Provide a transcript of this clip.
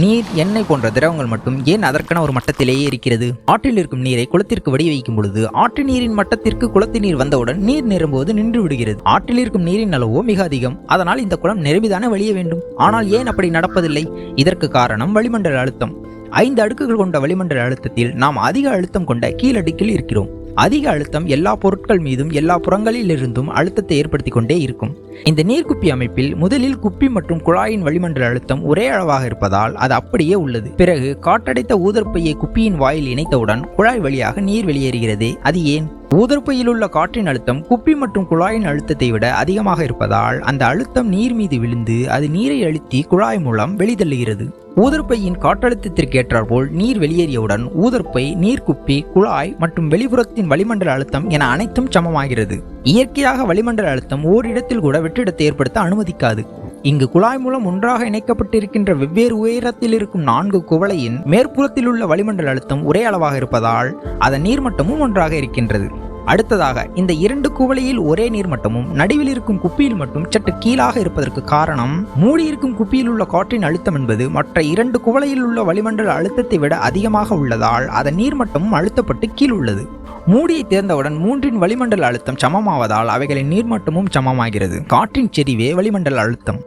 நீர் எண்ணெய் போன்ற திரவங்கள் மட்டும் ஏன் அதற்கான ஒரு மட்டத்திலேயே இருக்கிறது? ஆற்றில் இருக்கும் நீரை குளத்திற்கு வடி வைக்கும் பொழுது ஆற்று நீரின் மட்டத்திற்கு குளத்து நீர் வந்தவுடன் நீர் நிரம்புவது நின்று விடுகிறது. ஆற்றில் இருக்கும் நீரின் அளவோ மிக அதிகம். அதனால் இந்த குளம் நிரம்பிதானே வழிய வேண்டும்? ஆனால் ஏன் அப்படி நடப்பதில்லை? இதற்கு காரணம் வளிமண்டல அழுத்தம். ஐந்து அடுக்குகள் கொண்ட வளிமண்டல அழுத்தத்தில் நாம் அதிக அழுத்தம் கொண்ட கீழடுக்கில் இருக்கிறோம். அதிக அழுத்தம் எல்லா பொருட்கள் மீதும் எல்லா புறங்களிலிருந்தும் அழுத்தத்தை ஏற்படுத்தி கொண்டே இருக்கும். இந்த நீர்க்குப்பி அமைப்பில் முதலில் குப்பி மற்றும் குழாயின் வளிமண்டல அழுத்தம் ஒரே அளவாக இருப்பதால் அது அப்படியே உள்ளது. பிறகு காற்றடைத்த ஊதற்பையை குப்பியின் வாயில் இணைத்தவுடன் குழாய் வழியாக நீர் வெளியேறுகிறது. அது ஏன்? ஊதற்பையில் உள்ள காற்றின் அழுத்தம் குப்பி மற்றும் குழாயின் அழுத்தத்தை விட அதிகமாக இருப்பதால் அந்த அழுத்தம் நீர் மீது விழுந்து அது நீரை அழுத்தி குழாய் மூலம் வெளிதள்ளுகிறது. ஊதற்பையின் காற்றழுத்தத்திற்கு ஏற்றாற்போல் நீர் வெளியேறியவுடன் ஊதற்பை நீர்க்குப்பி குழாய் மற்றும் வெளிப்புறத்தின் வளிமண்டல அழுத்தம் என அனைத்தும் சமமாகிறது. இயற்கையாக வளிமண்டல அழுத்தம் ஓரிடத்தில் கூட வெற்றிடத்தை ஏற்படுத்த அனுமதிக்காது. இங்கு குழாய் மூலம் ஒன்றாக இணைக்கப்பட்டிருக்கின்ற வெவ்வேறு உயரத்தில் இருக்கும் நான்கு குவளையின் மேற்புறத்தில் உள்ள வளிமண்டல அழுத்தம் ஒரே அளவாக இருப்பதால் அதன் நீர்மட்டமும் ஒன்றாக இருக்கின்றது. அடுத்ததாக இந்த இரண்டு குவளையில் ஒரே நீர்மட்டமும் நடுவில் இருக்கும் குப்பியில் மட்டும் சற்று கீழாக இருப்பதற்கு காரணம் மூடியிருக்கும் குப்பியில் உள்ள காற்றின் அழுத்தம் என்பது மற்ற இரண்டு குவளையில் உள்ள வளிமண்டல அழுத்தத்தை விட அதிகமாக உள்ளதால் அதன் நீர்மட்டமும் அழுத்தப்பட்டு கீழ் உள்ளது. மூடியை தேர்ந்தவுடன் மூன்றின் வளிமண்டல அழுத்தம் சமமாவதால் அவைகளின் நீர்மட்டமும் சமமாகிறது. காற்றின் செறிவே வளிமண்டல அழுத்தம்.